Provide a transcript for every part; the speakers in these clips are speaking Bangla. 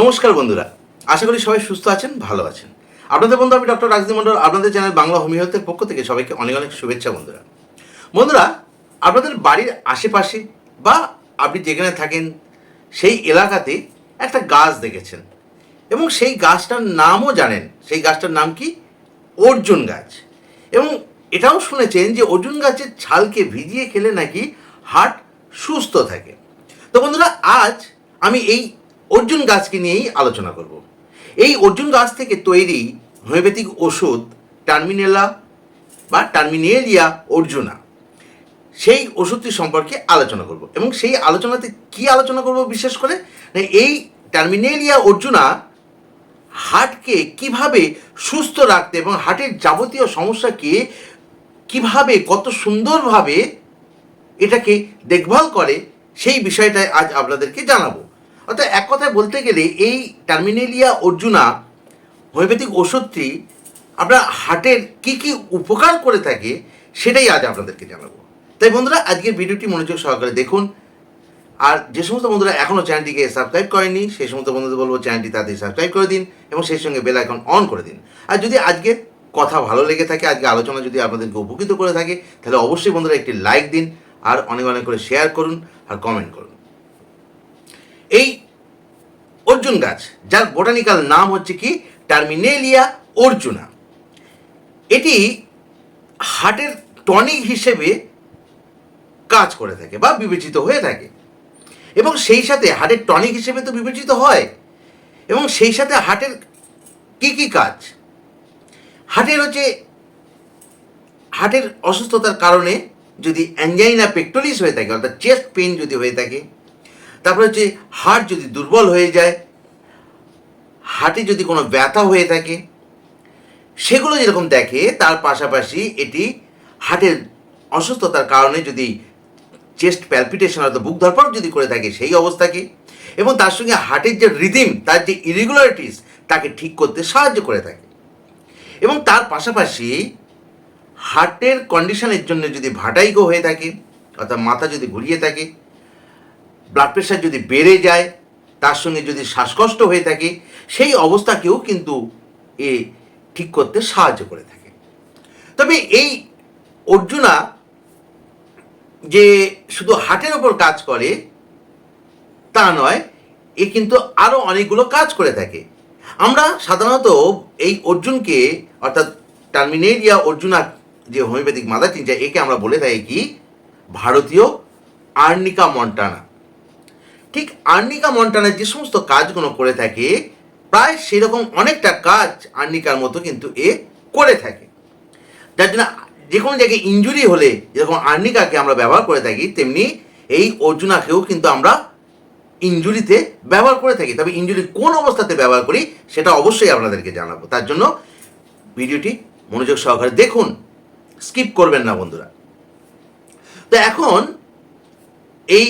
নমস্কার বন্ধুরা, আশা করি সবাই সুস্থ আছেন, ভালো আছেন। আপনাদের বন্ধু আমি ডক্টর রাজদীপ মন্ডল আপনাদের চ্যানেল বাংলা হোমিওপ্যাথের পক্ষ থেকে সবাইকে অনেক অনেক শুভেচ্ছা বন্ধুরা। বন্ধুরা, আপনাদের বাড়ির আশেপাশে বা আপনি যেখানে থাকেন, সেই এলাকাতে একটা গাছ দেখেছেন। এবং সেই গাছটার নামও জানেন, সেই গাছটার নাম কি? অর্জুন গাছ। এবং এটাও শুনেছেন যে অর্জুন গাছের ছালকে ভিজিয়ে খেলে নাকি হার্ট সুস্থ থাকে। তো বন্ধুরা, আজ আমি এই অর্জুন গাছকে নিয়েই আলোচনা করব। এই অর্জুন গাছ থেকে তৈরি হোমিওপ্যাথিক ওষুধ টার্মিনেলা বা টার্মিনেলিয়া অর্জুনা, সেই ওষুধটি সম্পর্কে আলোচনা করব। এবং সেই আলোচনাতে কি আলোচনা করব বিশেষ করে? এই টার্মিনেলিয়া অর্জুনা হার্টকে কীভাবে সুস্থ রাখতে এবং হার্টের যাবতীয় সমস্যাকে কীভাবে কত সুন্দরভাবে এটাকে দেখভাল করে, সেই বিষয়টাই আজ আপনাদেরকে জানাব। অর্থাৎ এক কথায় বলতে গেলে এই টার্মিনেলিয়া অর্জুনা হোমিওপ্যাথিক ওষুধটি আপনার হার্টের কি কি উপকার করে থাকে সেটাই আজ আপনাদেরকে জানাব। তাই বন্ধুরা, আজকের ভিডিওটি মনোযোগ সহকারে দেখুন। আর যে সমস্ত বন্ধুরা এখনও চ্যানেলটিকে সাবস্ক্রাইব করেনি সেই সমস্ত বন্ধুদের বলব চ্যানেলটি তাড়াতাড়ি সাবস্ক্রাইব করে দিন এবং সেই সঙ্গে বেল আইকন অন করে দিন। আর যদি আজকের কথা ভালো লেগে থাকে, আজকে আলোচনা যদি আপনাদেরকে উপকৃত করে থাকে, তাহলে অবশ্যই বন্ধুরা একটি লাইক দিন আর অনেক অনেক করে শেয়ার করুন আর কমেন্ট করুন। এই অর্জুন গাছ, যার বোটানিক্যাল নাম হচ্ছে কি? টার্মিনেলিয়া অর্জুনা। এটি হার্টের টনিক হিসেবে কাজ করে থাকে বা বিবেচিত হয়ে থাকে। এবং সেই সাথে হার্টের টনিক হিসেবে তো বিবেচিত হয়। এবং সেই সাথে হার্টের কি কি কাজ? হার্টের হচ্ছে হার্টের অসুস্থতার কারণে যদি অ্যাঞ্জাইনা পেক্টোরিস হয়ে থাকে, অর্থাৎ চেস্ট পেন যদি হয়ে থাকে তারপরে হচ্ছে হার্ট যদি দুর্বল হয়ে যায়, হাটে যদি কোনো ব্যথা হয়ে থাকে, সেগুলো যেরকম দেখে, তার পাশাপাশি এটি হার্টের অসুস্থতার কারণে যদি চেস্ট প্যালপিটেশন অর্থাৎ বুক ধরপড় যদি করে থাকে, সেই অবস্থাকে এবং তার সঙ্গে হার্টের যে রিদিম তার যে ইরেগুলারিটিস তাকে ঠিক করতে সাহায্য করে থাকে। এবং তার পাশাপাশি হার্টের কন্ডিশনের জন্য যদি ভাটাইগো হয়ে থাকে, অর্থাৎ মাথা যদি ঘুরিয়ে থাকে ব্লাড প্রেশার যদি বেড়ে যায়, তার সঙ্গে যদি শ্বাসকষ্ট হয়ে থাকে, সেই অবস্থাকেও কিন্তু এ ঠিক করতে সাহায্য করে থাকে। তবে এই অর্জুনা যে শুধু হার্টের ওপর কাজ করে, তা নয়, এ কিন্তু আরও অনেকগুলো কাজ করে থাকে। আমরা সাধারণত এই অর্জুনকে, অর্থাৎ টার্মিনেরিয়া অর্জুনা যে হোমিওপ্যাথিক মাদার টিনচার, একে আমরা বলে থাকি কি? ভারতীয় আর্নিকা মন্টানা। ঠিক আর্নিকা মন্টানার যে সমস্ত কাজগুলো করে থাকে, প্রায় সেরকম অনেকটা কাজ আর্নিকার মতো কিন্তু এ করে থাকে। যার জন্য যে কোনো জায়গায় ইঞ্জুরি হলে যেরকম আর্নিকাকে আমরা ব্যবহার করে থাকি, তেমনি এই অর্জুনাকেও কিন্তু আমরা ইঞ্জুরিতে ব্যবহার করে থাকি। তবে ইঞ্জুরি কোন অবস্থাতে ব্যবহার করি, সেটা অবশ্যই আপনাদেরকে জানাব। তার জন্য ভিডিওটি মনোযোগ সহকারে দেখুন স্কিপ করবেন না বন্ধুরা। তো এখন এই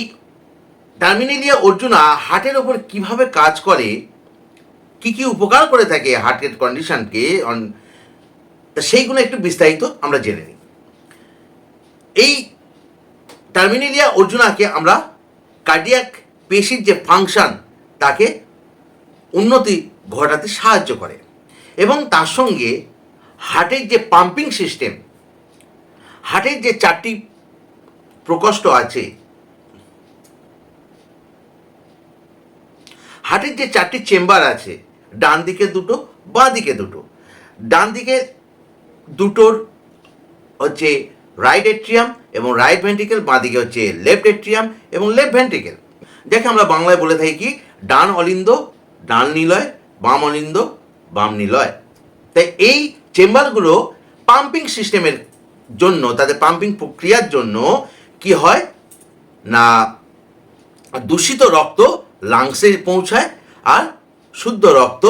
টার্মিনেলিয়া অর্জুনা হার্টের ওপর কীভাবে কাজ করে, কি কি উপকার করে থাকে হার্টের কন্ডিশনকে তা সেইগুলো একটু বিস্তারিত আমরা জেনে নিই। এই টার্মিনেলিয়া অর্জুনাকে আমরা কার্ডিয়াক পেশির যে ফাংশন তাকে উন্নতি ঘটাতে সাহায্য করে এবং তার সঙ্গে হার্টের যে পাম্পিং সিস্টেম হার্টের যে চারটি প্রকোষ্ঠ আছে হার্টের যে চারটি চেম্বার আছে, ডান দিকে দুটো, বাঁ দিকে দুটো। ডান দিকে দুটোর হচ্ছে রাইট এট্রিয়াম এবং রাইট ভেন্ট্রিকেল বাঁ দিকে হচ্ছে লেফট এট্রিয়াম এবং লেফট ভেন্ট্রিকেল যাকে আমরা বাংলায় বলে থাকি কি, ডান অলিন্দ, ডান নিলয়, বাম অলিন্দ, বাম নিলয়। তাই এই চেম্বারগুলো পাম্পিং সিস্টেমের জন্য, তাদের পাম্পিং প্রক্রিয়ার জন্য কি হয়? না, দূষিত রক্ত লাংসে পৌঁছায় আর শুদ্ধ রক্ত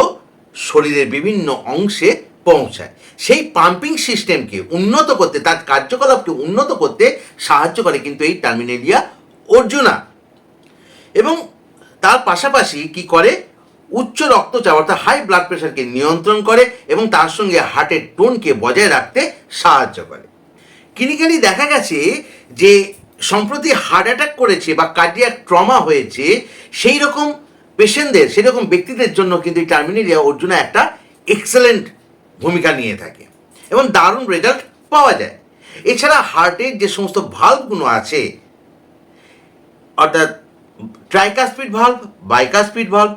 শরীরের বিভিন্ন অংশে পৌঁছায়। সেই পাম্পিং সিস্টেমকে উন্নত করতে, তার কার্যকলাপকে উন্নত করতে সাহায্য করে কিন্তু এই টার্মিনেলিয়া অর্জুনা। এবং তার পাশাপাশি কি করে? উচ্চ রক্তচাপ, অর্থাৎ হাই ব্লাড প্রেশারকে নিয়ন্ত্রণ করে এবং তার সঙ্গে হার্টের টোনকে বজায় রাখতে সাহায্য করে। ক্লিনিক্যালি দেখা গেছে যে সম্প্রতি হার্ট অ্যাটাক করেছে বা কার্ডিয়াক ট্রমা হয়েছে সেই রকম পেশেন্টদের সেরকম ব্যক্তিদের জন্য কিন্তু এই টার্মিনেরিয়া অর্জুনা একটা এক্সেলেন্ট ভূমিকা নিয়ে থাকে এবং দারুণ রেজাল্ট পাওয়া যায়। এছাড়া হার্টের যে সমস্ত ভাল্বগুলো আছে, অর্থাৎ tricuspid valve bicuspid valve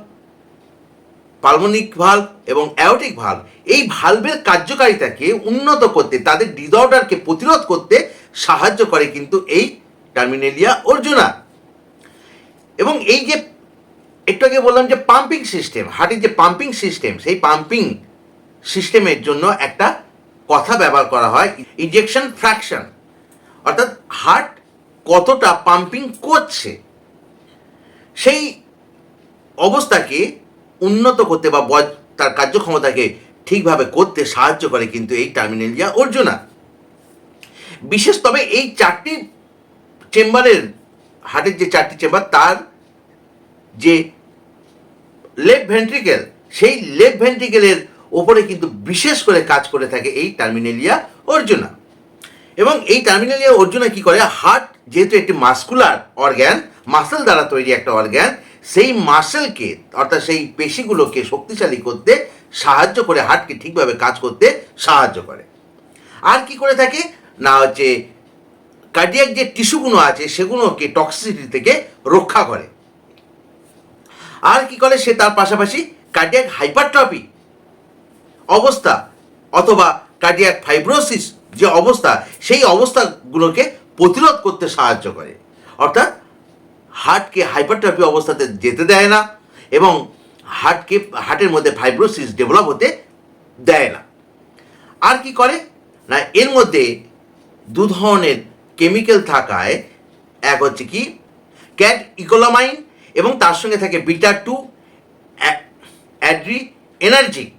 pulmonic valve এবং অ্যাওটিক ভাল্ব এই ভাল্বের কার্যকারিতাকে উন্নত করতে, তাদের ডিসঅর্ডারকে প্রতিরোধ করতে সাহায্য করে কিন্তু এই টার্মিনেলিয়া অর্জুনা এবং এই যে, একটু আগে বললাম যে পাম্পিং সিস্টেম হার্টের যে পাম্পিং সিস্টেম সেই পাম্পিং সিস্টেমের জন্য একটা কথা ব্যবহার করা হয় ইঞ্জেকশন ফ্র্যাকশন অর্থাৎ হার্ট কতটা পাম্পিং করছে, সেই অবস্থাকে উন্নত করতে বা তার কার্যক্ষমতাকে ঠিকভাবে করতে সাহায্য করে কিন্তু এই টার্মিনেলিয়া অর্জুনা বিশেষ তবে এই চারটি চেম্বারের হার্টের যে চারটি চেম্বার, তার যে লেফট ভেন্ট্রিকেল, সেই লেফট ভেন্ট্রিকেলের ওপরে কিন্তু বিশেষ করে কাজ করে থাকে এই টার্মিনেলিয়া অর্জুনা। এবং এই টার্মিনেলিয়া অর্জুনা কি করে? হার্ট যেহেতু একটি মাস্কুলার অর্গ্যান, মাসেল দ্বারা তৈরি একটা অর্গ্যান, সেই মাসেলকে, অর্থাৎ সেই পেশিগুলোকে শক্তিশালী করতে, সাহায্য করে হার্টকে ঠিকভাবে কাজ করতে সাহায্য করে। আর কি করে থাকে? না হচ্ছে কার্ডিয়াক যে টিস্যুগুলো আছে, সেগুলোকে টক্সিসিটি থেকে রক্ষা করে। আর কি করে সে তার পাশাপাশি কার্ডিয়াক হাইপারট্রপি অবস্থা অথবা কার্ডিয়াক ফাইব্রোসিস যে অবস্থা, সেই অবস্থাগুলোকে প্রতিরোধ করতে সাহায্য করে। অর্থাৎ হার্টকে হাইপারট্রপি অবস্থাতে যেতে দেয় না এবং হার্টকে, হার্টের মধ্যে ফাইব্রোসিস ডেভেলপ হতে দেয় না। আর কি করে? না, এর মধ্যে দু ধরনের কেমিক্যাল থাকায় এক হচ্ছে কি? ক্যাট ইকোলামাইন এবং তার সঙ্গে থাকে beta two adrenergic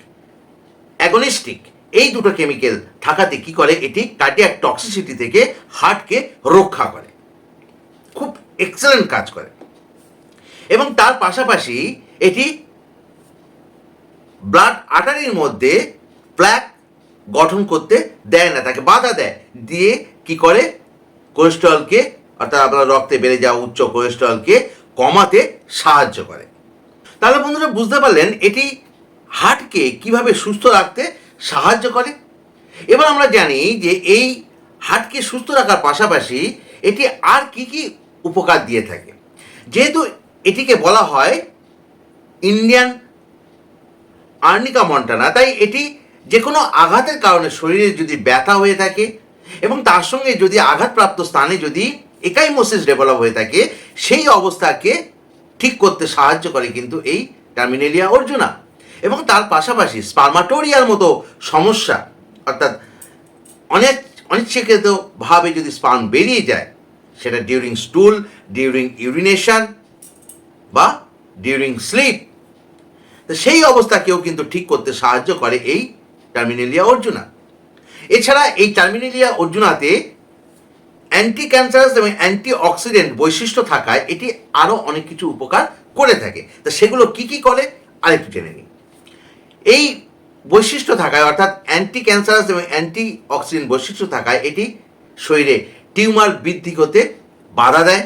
agonistic এই দুটো কেমিক্যাল থাকাতে কি করে? এটি কার্ডিয়াক টক্সিসিটি থেকে হার্টকে রক্ষা করে। খুব এক্সেলেন্ট কাজ করে। এবং তার পাশাপাশি এটি ব্লাড আটারির মধ্যে প্ল্যাক গঠন করতে দেয় না, তাকে বাধা দেয়। দিয়ে কি করে? কোলেস্ট্রলকে, অর্থাৎ আপনার রক্তে বেড়ে যাওয়া উচ্চ কোলেস্ট্রলকে কমাতে সাহায্য করে। তাহলে বন্ধুরা বুঝতে পারলেন এটি হার্টকে কীভাবে সুস্থ রাখতে সাহায্য করে? এবার আমরা জানি যে এই হার্টকে সুস্থ রাখার পাশাপাশি এটি আর কি কি উপকার দিয়ে থাকে। যেহেতু এটিকে বলা হয় ইন্ডিয়ান আর্নিকা মন্টানা, তাই এটি যে কোনো আঘাতের কারণে শরীরে যদি ব্যথা হয়ে থাকে এবং তার সঙ্গে যদি আঘাতপ্রাপ্ত স্থানে যদি একাই একাইমোসিস ডেভেলপ হয়ে থাকে, সেই অবস্থাকে ঠিক করতে সাহায্য করে কিন্তু এই টার্মিনেলিয়া অর্জুনা। এবং তার পাশাপাশি স্পার্মাটোরিয়ার মতো সমস্যা, অর্থাৎ অনেক অনিচ্ছাকৃতভাবে যদি স্পার্ম বেরিয়ে যায়, সেটা ডিউরিং স্টুল ডিউরিং ইউরিনেশন বা ডিউরিং স্লিপ তো সেই অবস্থাকেও কিন্তু ঠিক করতে সাহায্য করে এই টার্মিনেলিয়া অর্জুনা। এছাড়া এই টার্মিনেলিয়া অর্জুনাতে অ্যান্টি ক্যান্সারাস এবং অ্যান্টি অক্সিডেন্ট বৈশিষ্ট্য থাকায় এটি আরও অনেক কিছু উপকার করে থাকে। তা সেগুলো কি কি করে? আরেকটু জেনে নিই। এই বৈশিষ্ট্য থাকায়, অর্থাৎ অ্যান্টি ক্যান্সারাস এবং অ্যান্টি অক্সিডেন্ট বৈশিষ্ট্য থাকায় এটি শরীরে টিউমার বৃদ্ধি হতে বাধা দেয়,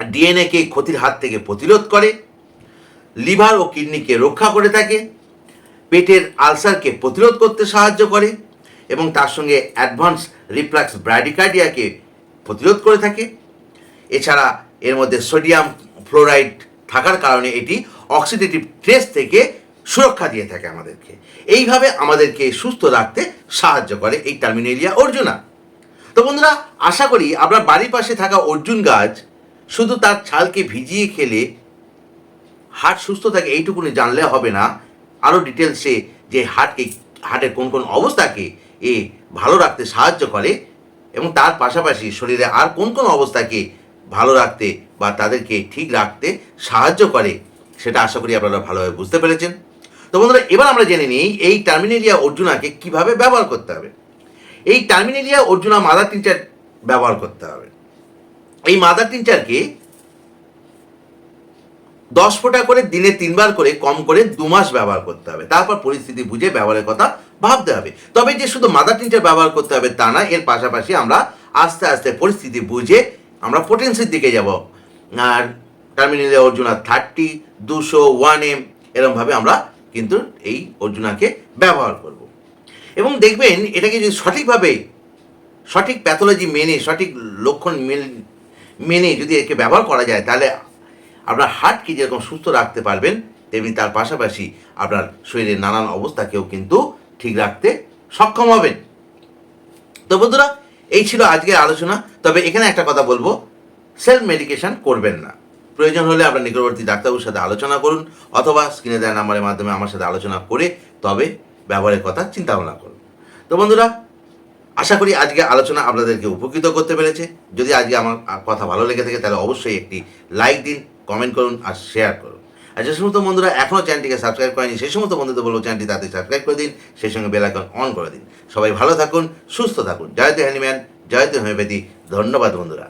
ডিএনএকে ক্ষতির হাত থেকে প্রতিরোধ করে, লিভার ও কিডনিকে রক্ষা করে থাকে, পেটের আলসারকে প্রতিরোধ করতে সাহায্য করে এবং তার সঙ্গে অ্যাডভান্স রিফ্লাক্স ব্র্যাডিকার্ডিয়াকে প্রতিরোধ করে থাকে। এছাড়া এর মধ্যে সোডিয়াম ফ্লোরাইড থাকার কারণে এটি অক্সিডেটিভ স্ট্রেস থেকে সুরক্ষা দিয়ে থাকে আমাদেরকে। এইভাবে আমাদেরকে সুস্থ রাখতে সাহায্য করে এই টার্মিনেলিয়া অর্জুনা। তো বন্ধুরা, আশা করি আপনার বাড়ির পাশে থাকা অর্জুন গাছ শুধু তার ছালকে ভিজিয়ে খেলে হার্ট সুস্থ থাকে এইটুকুনি জানলে হবে না। আরও ডিটেলসে যে হার্টকে হার্টের কোন কোন অবস্থাকে এ ভালো রাখতে সাহায্য করে এবং তার পাশাপাশি শরীরে আর কোন কোন অবস্থাকে ভালো রাখতে বা তাদেরকে ঠিক রাখতে সাহায্য করে, সেটা আশা করি আপনারা ভালোভাবে বুঝতে পেরেছেন। তো বন্ধুরা, এবার আমরা জেনে নিই এই টার্মিনেলিয়া অর্জুনাকে কীভাবে ব্যবহার করতে হবে। এই টার্মিনেলিয়া অর্জুনা মাদার টিনচার ব্যবহার করতে হবে। এই মাদার টিনচারকে দশ ফোঁটা করে দিনে তিনবার করে কম করে দু মাস ব্যবহার করতে হবে। তারপর পরিস্থিতি বুঝে ব্যবহারের কথা ভাবতে হবে। তবে যে শুধু মাদার টিনচার ব্যবহার করতে হবে তা না এর পাশাপাশি আমরা আস্তে আস্তে পরিস্থিতি বুঝে আমরা পোটেন্সির দিকে যাব। আর টার্মিনালে অর্জুনা থার্টি দুশো ওয়ান এম এরমভাবে আমরা কিন্তু এই অর্জুনাকে ব্যবহার করব। এবং দেখবেন এটাকে যদি সঠিকভাবে, সঠিক প্যাথোলজি মেনে, সঠিক লক্ষণ মেনে যদি একে ব্যবহার করা যায়, তাহলে আপনার হার্টকে যেরকম সুস্থ রাখতে পারবেন, তেমনি তার পাশাপাশি আপনার শরীরের নানান অবস্থাকেও কিন্তু ঠিক রাখতে সক্ষম হবেন। তো বন্ধুরা, এই ছিল আজকের আলোচনা। তবে এখানে একটা কথা বলব সেলফ মেডিকেশন করবেন না। প্রয়োজন হলে আপনার নিকটবর্তী ডাক্তারবাবুর সাথে আলোচনা করুন, অথবা স্ক্রিনে দেওয়া নাম্বারের মাধ্যমে আমার সাথে আলোচনা করে, তবে ব্যবহারের কথা চিন্তা ভাবনা করুন। তো বন্ধুরা, আশা করি আজকে আলোচনা আপনাদেরকে উপকৃত করতে পেরেছে। যদি আজকে আমার কথা ভালো লেগে থাকে, তাহলে অবশ্যই একটি লাইক দিন কমেন্ট করুন আর শেয়ার করুন। আর যে সমস্ত বন্ধুরা এখনও চ্যানেলটিকে সাবস্ক্রাইব করেনি, সেই সমস্ত বন্ধুদের বলব চ্যানেলটি তাতে সাবস্ক্রাইব করে দিন, সেই সঙ্গে বেলাইকন অন করে দিন। সবাই ভালো থাকুন, সুস্থ থাকুন। জয়তে হ্যানিম্যান জয়তে হোমিওপ্যাথি ধন্যবাদ বন্ধুরা।